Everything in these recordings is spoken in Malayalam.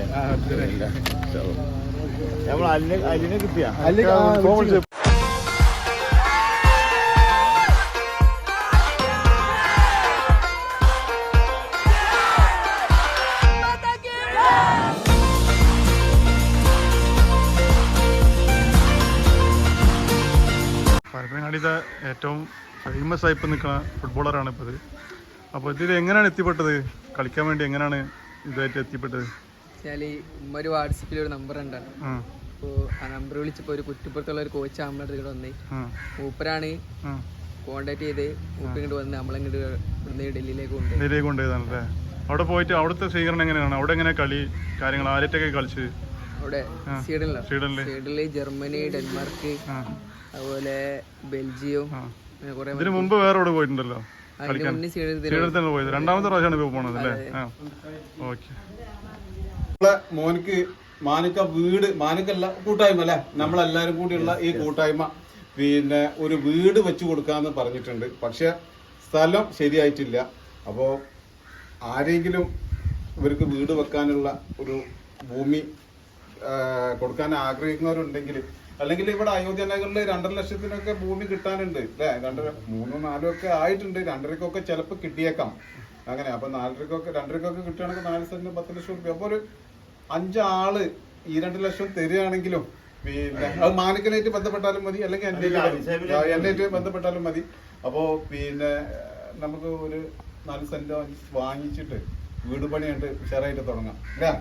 അല്ലേ? നമ്മൾ അല്ലിനെ കിട്ടിയാ? ഏറ്റവും ഫേമസ് ആയി ഇപ്പം നിൽക്കുന്ന ഫുട്ബോളറാണ് ഇപ്പോൾ ഇത്. അപ്പോൾ ഇതിൽ എങ്ങനെയാണ് എത്തിപ്പെട്ടത്? കളിക്കാൻ വേണ്ടി എങ്ങനെയാണ് ഇതായിട്ട് എത്തിപ്പെട്ടത്? വെച്ചാൽ ഉമ്മ ഒരു വാട്സപ്പിൽ ഒരു നമ്പർ ഉണ്ടാണ് അപ്പോ അപ്പോൾ ആ നമ്പർ വിളിച്ചപ്പോൾ ഒരു കുറ്റിപ്പുറത്തുള്ള ഒരു കോച്ച് നമ്മളെ അടുത്ത് വന്നേ മൂപ്പരാണ് കോണ്ടാക്ട് ചെയ്ത് മൂപ്പർ ഇങ്ങോട്ട് വന്ന് നമ്മളിങ്ങോട്ട് ഇവിടുന്ന് ഡൽഹിയിലേക്ക് കൊണ്ടുപോയി. ഡൽഹിയിൽ കൊണ്ടുപോയതാണല്ലേ അവിടെ പോയിട്ട് അവിടുത്തെ സ്വീകരണം എങ്ങനെയാണ്? അവിടെ എങ്ങനെ കളി കാര്യങ്ങൾ ആരൊക്കെ കളിച്ച്? അവിടെ സ്വീഡനിലാണ് സ്വീഡനിൽ ജർമ്മനി ഡെൻമാർക്ക് അതുപോലെ ബെൽജിയം ഇതിനു മുമ്പ് വേറെ എവിടെ പോയിട്ടുണ്ടല്ലോ? സ്വീഡനിൽ തന്നെ പോയത്. രണ്ടാമത്തെ പ്രാവശ്യമാണ് ഇപ്പോൾ പോണത് അല്ലേ? ഓക്കെ. മോനിക്ക് മാനിക്ക വീട് മാനിക്കല്ല കൂട്ടായ്മ അല്ലെ? നമ്മളെല്ലാരും കൂടിയുള്ള ഈ കൂട്ടായ്മ പിന്നെ ഒരു വീട് വെച്ചു കൊടുക്കാന്ന് പറഞ്ഞിട്ടുണ്ട്. പക്ഷെ സ്ഥലം ശരിയായിട്ടില്ല. അപ്പോ ആരെങ്കിലും ഇവർക്ക് വീട് വെക്കാനുള്ള ഒരു ഭൂമി കൊടുക്കാൻ ആഗ്രഹിക്കുന്നവരുണ്ടെങ്കിൽ അല്ലെങ്കിൽ ഇവിടെ അയോധ്യ നഗറിൽ രണ്ടര ലക്ഷത്തിനൊക്കെ ഭൂമി കിട്ടാനുണ്ട് അല്ലേ? രണ്ടര മൂന്നോ നാലോ ഒക്കെ ആയിട്ടുണ്ട്. രണ്ടരക്കൊക്കെ ചിലപ്പോൾ കിട്ടിയേക്കാം. അങ്ങനെ അപ്പൊ നാലരക്കൊക്കെ രണ്ടരക്കൊക്കെ കിട്ടുകയാണെങ്കിൽ നാല് സെന്റിന് പത്ത് ലക്ഷം റുപ്യ അപ്പൊ ഒരു അഞ്ചാൾ ഈ രണ്ട് ലക്ഷം തരികയാണെങ്കിലും പിന്നെ അത് മാനിക്കനായിട്ട് ബന്ധപ്പെട്ടാലും മതി അല്ലെങ്കിൽ എന്റെ എന്നെ ബന്ധപ്പെട്ടാലും മതി. അപ്പോ പിന്നെ നമുക്ക് ഒരു നാല് സെന്റോ വാങ്ങിച്ചിട്ട് വീട് പണിയായിട്ട് ഉഷാറായിട്ട് തുടങ്ങാം. അല്ലേ?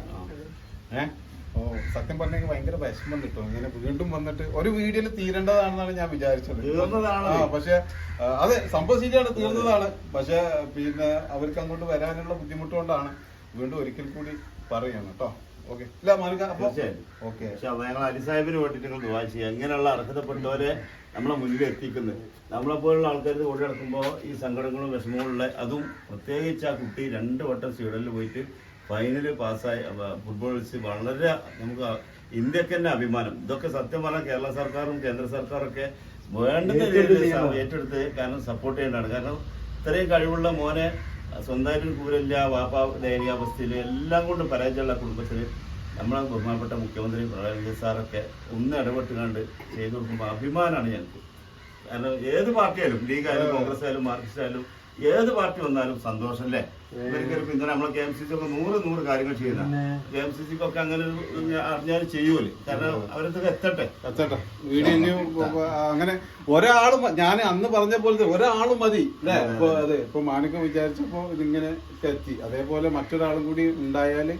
ഏഹ്? ഓ സത്യം പറഞ്ഞെങ്കിൽ ഭയങ്കര വിഷമം കിട്ടും. ഇങ്ങനെ വീണ്ടും വന്നിട്ട് ഒരു വീഡിയോയിൽ തീരേണ്ടതാണെന്നാണ് ഞാൻ വിചാരിച്ചത്. തീർന്നതാണ്. പക്ഷെ അത് അതെ സംഭവം ശരിയാണ് തീർന്നതാണ്. പക്ഷെ പിന്നെ അവർക്ക് അങ്ങോട്ട് വരാനുള്ള ബുദ്ധിമുട്ടുകൊണ്ടാണ് വീണ്ടും ഒരിക്കൽ കൂടി പറയുകയാണ് കേട്ടോ. ഞങ്ങൾ വേണ്ടിയിട്ട് നിങ്ങൾ ദുവാ ചെയ്യുക. ഇങ്ങനെയുള്ള അർഹതപ്പെട്ടവരെ നമ്മളെ മുന്നിൽ എത്തിക്കുന്നത് നമ്മളെ പോലുള്ള ആൾക്കാർ ഓടി നടക്കുമ്പോൾ ഈ സങ്കടങ്ങളും വിഷമങ്ങളുള്ള അതും പ്രത്യേകിച്ച് ആ കുട്ടി രണ്ട് വട്ടം സ്വീഡനിൽ പോയിട്ട് ഫൈനൽ പാസ്സായി. ഫുട്ബോൾ കളിച്ച് വളരെ നമുക്ക് ഇന്ത്യയ്ക്ക് തന്നെ അഭിമാനം. ഇതൊക്കെ സത്യം പറഞ്ഞാൽ കേരള സർക്കാരും കേന്ദ്ര സർക്കാരൊക്കെ വേണ്ടുന്ന രീതിയിൽ ഏറ്റെടുത്ത് കാരണം സപ്പോർട്ട് ചെയ്യേണ്ടതാണ്. കാരണം ഇത്രയും കഴിവുള്ള മോനെ സ്വന്തമായിട്ട് കൂരില്ല വാപ്പ ദയനീയാവസ്ഥയിൽ എല്ലാം കൊണ്ടും പരാജയമുള്ള കുടുംബത്തിൽ നമ്മളെ ബഹുമാനപ്പെട്ട മുഖ്യമന്ത്രി പിണറായി വിജയൻ സാറൊക്കെ ഒന്ന് ഇടപെട്ട് കണ്ട് ചെയ്തു കൊടുക്കുമ്പോൾ അഭിമാനമാണ് ഞങ്ങൾക്ക്. കാരണം ഏത് പാർട്ടിയായാലും ലീഗ് ആയാലും കോൺഗ്രസ് ആയാലും മാർക്സിസ്റ്റ് ആയാലും ഏത് പാർട്ടി വന്നാലും സന്തോഷം അല്ലേ ഇവർക്കൊരു പിന്തുണ നമ്മളെ കെ എം സി സി ഒക്കെ നൂറ് നൂറ് കാര്യങ്ങൾ ചെയ്യുന്ന. കെ എം സി സിക്ക് ഒക്കെ അങ്ങനെ അറിഞ്ഞാൽ ചെയ്യൂലേ കാരണം അവരത്തൊക്കെ എത്തട്ടെ? എത്തട്ടെ. വീഡിയോ അങ്ങനെ ഒരാളും ഞാൻ അന്ന് പറഞ്ഞ പോലത്തെ ഒരാളും മതി അല്ലേ? ഇപ്പൊ അതെ. ഇപ്പൊ മാണിക്കം വിചാരിച്ചപ്പോ ഇതിങ്ങനെ എത്തി അതേപോലെ മറ്റൊരാളും കൂടി ഉണ്ടായാൽ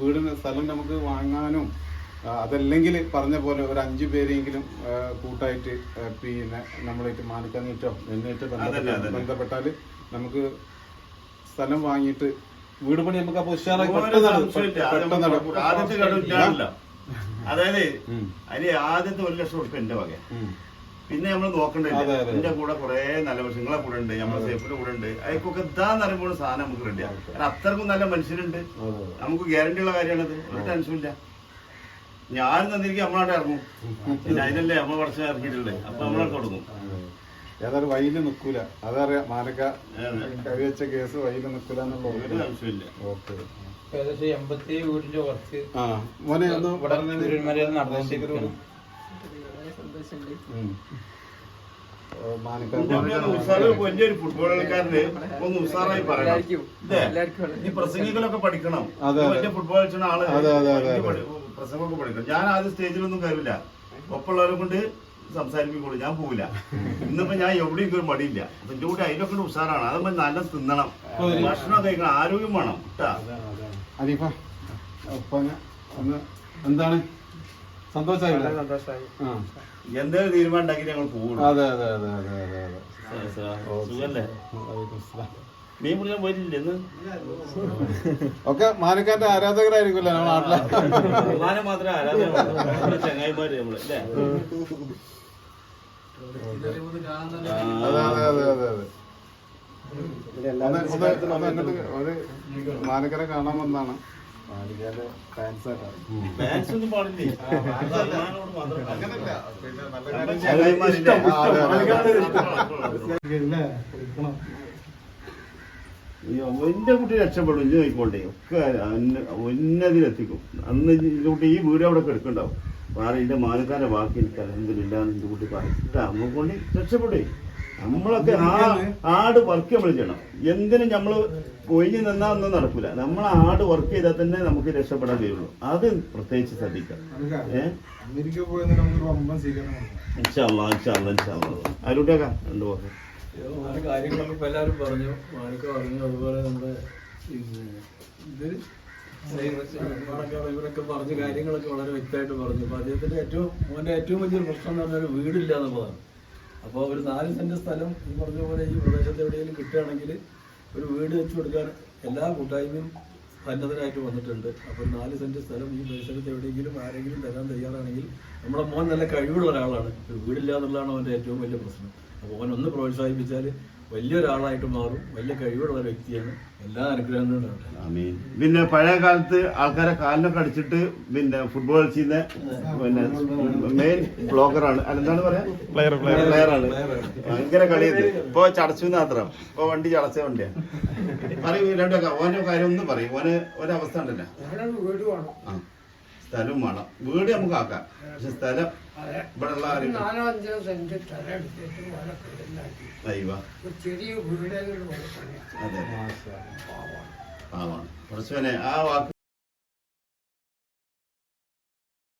വീടിന് സ്ഥലം നമുക്ക് വാങ്ങാനും അതല്ലെങ്കിൽ പറഞ്ഞ പോലെ ഒരു അഞ്ചു പേരെങ്കിലും കൂട്ടായിട്ട് പിന്നെ നമ്മളായിട്ട് മാനിക്കാനേറ്റോ എന്നേറ്റോ. ബന്ധപ്പെട്ടാൽ നമുക്ക് സ്ഥലം വാങ്ങിയിട്ട് വീട് പണി നമുക്ക് ഉഷാറായി പെട്ടെന്ന് അതായത് അതിൽ ആദ്യത്തെ ഒരു ലക്ഷം ഉറുപ്പ് എന്റെ വക. പിന്നെ നമ്മൾ നോക്കണ്ടേ എന്റെ കൂടെ കുറെ നല്ല നിങ്ങളെ കൂടെ ഉണ്ട് നമ്മളെ സേഫിന്റെ കൂടെ ഉണ്ട്. അതൊക്കെ ഇതാന്ന് പറയുമ്പോൾ സാധനം നമുക്ക് റെഡിയാണ് അത്രക്കും നല്ല മനുഷ്യരുണ്ട്. നമുക്ക് ഗ്യാരണ്ടി ഉള്ള കാര്യമാണത്. ഒരു ടെൻഷനില്ല ഞാൻ തന്നിരിക്കും നമ്മളവിടെ ഇറങ്ങും. പിന്നെ അതിനല്ലേ നമ്മൾ കുറച്ച് ഇറങ്ങിയിട്ടുള്ളത് അപ്പൊ നമ്മളവിടെ കൊടുക്കും. ഏതായാലും വൈകിൽ നിക്കൂല അതറിയാം മാനക്ക അതെ. കവിവെച്ച കേസ് ഓക്കെ. കുറച്ച് ആ മോനെ ഒന്ന് വലിയൊരു ഫുട്ബോൾ കളിക്കാരന് ഒന്ന് ഉസാറായി പറയണം. പ്രസംഗികളൊക്കെ പഠിക്കണം. അതെ, അതെ. വലിയ ഫുട്ബോൾ കളിച്ച ആൾ പ്രസംഗമൊക്കെ പഠിക്കണം ഞാൻ ആദ്യം സ്റ്റേജിലൊന്നും കയറില്ല ഒപ്പമുള്ളവരെ കൊണ്ട് സംസാരിപ്പിക്കുള്ളൂ ഞാൻ പോവില്ല ഇന്നിപ്പോ ഞാൻ എവിടെയും ഒരു മടിയില്ല അപ്പൊ എന്റെ കൂടെ അതിലൊക്കെ ഉഷാറാണ് അതൊക്കെ നല്ല തിന്നണം ഭക്ഷണം കഴിക്കണം ആരോഗ്യം വേണം എന്താണ് സന്തോഷായില്ലേ സന്തോഷമായി എന്തെങ്കിലും തീരുമാനം ഉണ്ടാക്കി ഞങ്ങൾ പോകുള്ളൂ അതെ അതെ അതെ അതെ അതെ അതെ സുഖല്ലേ. മീൻ പിടിക്കാൻ പോയിട്ടില്ല ഇന്ന്? ഒക്കെ മാനക്കാന്റെ ആരാധകരായിരിക്കുമല്ലോ നമ്മുടെ നാട്ടിലെ. മാനം മാത്രമേ ആരാധന ചങ്ങായിമാര് നമ്മൾ അല്ലേ? അതെ അതെ അതെ അതെ അതെ. മാനക്കരെ കാണാൻ വന്നാണ്. മാലികയുടെ എന്റെ കുട്ടി രക്ഷപ്പെടും. ഇഞ്ചി നോക്കിക്കോട്ടെ. ഒക്കെ ഉന്നതിലെത്തിക്കും അന്ന് കുട്ടി ഈ വീട് അവിടെ കിടക്കുന്നുണ്ടാവും. വേറെ ഇതിന്റെ മാനക്കാരെ ബാക്കി എനിക്ക് അലഹമില്ല എന്റെ കുട്ടി പറഞ്ഞിട്ട് അമ്മ കൊണ്ട് രക്ഷപ്പെടേ. നമ്മളൊക്കെ ആ ആട് വർക്ക് നമ്മൾ ചെയ്യണം എന്തിനും നമ്മൾ ഒഴിഞ്ഞു നിന്നാ ഒന്നും നടക്കൂല. നമ്മൾ ആട് വർക്ക് ചെയ്താൽ തന്നെ നമുക്ക് രക്ഷപ്പെടാൻ കഴിയുള്ളൂ. അത് പ്രത്യേകിച്ച് ശ്രദ്ധിക്കാം ഏഹ് ഇൻഷാല്ലാ ഇൻഷാല്ലാ ഇൻഷാല്ലാ ആരോട്ടേക്കാ രണ്ടു വാക്ക് അങ്ങനെ കാര്യങ്ങളൊക്കെ ഇപ്പൊ എല്ലാവരും പറഞ്ഞു. മാണിക്ക പറഞ്ഞു. അതുപോലെ നമ്മുടെ ഇത് ഇവരൊക്കെ പറഞ്ഞ കാര്യങ്ങളൊക്കെ വളരെ വ്യക്തമായിട്ട് പറഞ്ഞു. അപ്പൊ അദ്ദേഹത്തിന്റെ ഏറ്റവും മോന്റെ ഏറ്റവും വലിയൊരു പ്രശ്നം എന്ന് പറഞ്ഞാൽ വീടില്ല എന്നുള്ളതാണ്. അപ്പോൾ ഒരു നാല് സെന്റ് സ്ഥലം ഈ പറഞ്ഞ പോലെ ഈ പ്രദേശത്ത് എവിടെയെങ്കിലും കിട്ടുകയാണെങ്കിൽ ഒരു വീട് വെച്ച് കൊടുക്കാൻ എല്ലാ കൂട്ടായ്മയും സന്നദ്ധരായിട്ട് വന്നിട്ടുണ്ട്. അപ്പോൾ നാല് സെന്റ് സ്ഥലം ഈ പരിസരത്ത് എവിടെയെങ്കിലും ആരെങ്കിലും തരാൻ തയ്യാറാണെങ്കിൽ നമ്മുടെ മോൻ നല്ല കഴിവുള്ള ഒരാളാണ്. വീടില്ല എന്നുള്ളതാണ് അവന്റെ ഏറ്റവും വലിയ പ്രശ്നം. അപ്പോൾ ഒന്ന് പ്രോത്സാഹിപ്പിച്ചാൽ വലിയൊരാളായിട്ട് മാറും. വലിയ കഴിവുള്ള ഒരു വ്യക്തിയാണ്. എല്ലാ അനുഗ്രഹങ്ങളും. പിന്നെ പഴയ കാലത്ത് ആൾക്കാരെ കാലിനൊക്കെ അടിച്ചിട്ട് പിന്നെ ഫുട്ബോൾ കളിച്ചിരുന്ന പിന്നെ മെയിൻ ബ്ലോഗറാണ് അല്ലെന്താണ് പറയാ? പ്ലെയർ ആണ്. ഭയങ്കര കളിയത് ഇപ്പൊ ചടച്ചു മാത്രം. ഇപ്പൊ വണ്ടി ചടച്ച വണ്ടിയാ. പറയൂ രണ്ടൊക്കെ ഓന്റെ കാര്യം ഒന്നും പറയും. ഓന് ഒരവസ്ഥ ഉണ്ടല്ലോ. സ്ഥലവും സ്ഥലം വേണം. വീട് നമുക്ക് ആക്കാം. പക്ഷെ സ്ഥലം നാലോ അഞ്ചോ സെന്റ് സ്ഥലം എടുത്തിട്ട് അയ്യോ. ഒരു ചെറിയ വീടുകൾ പോലെ പണിയാം. അതെ. പാവാണ്. കുറച്ചുവനെ ആ വാക്ക്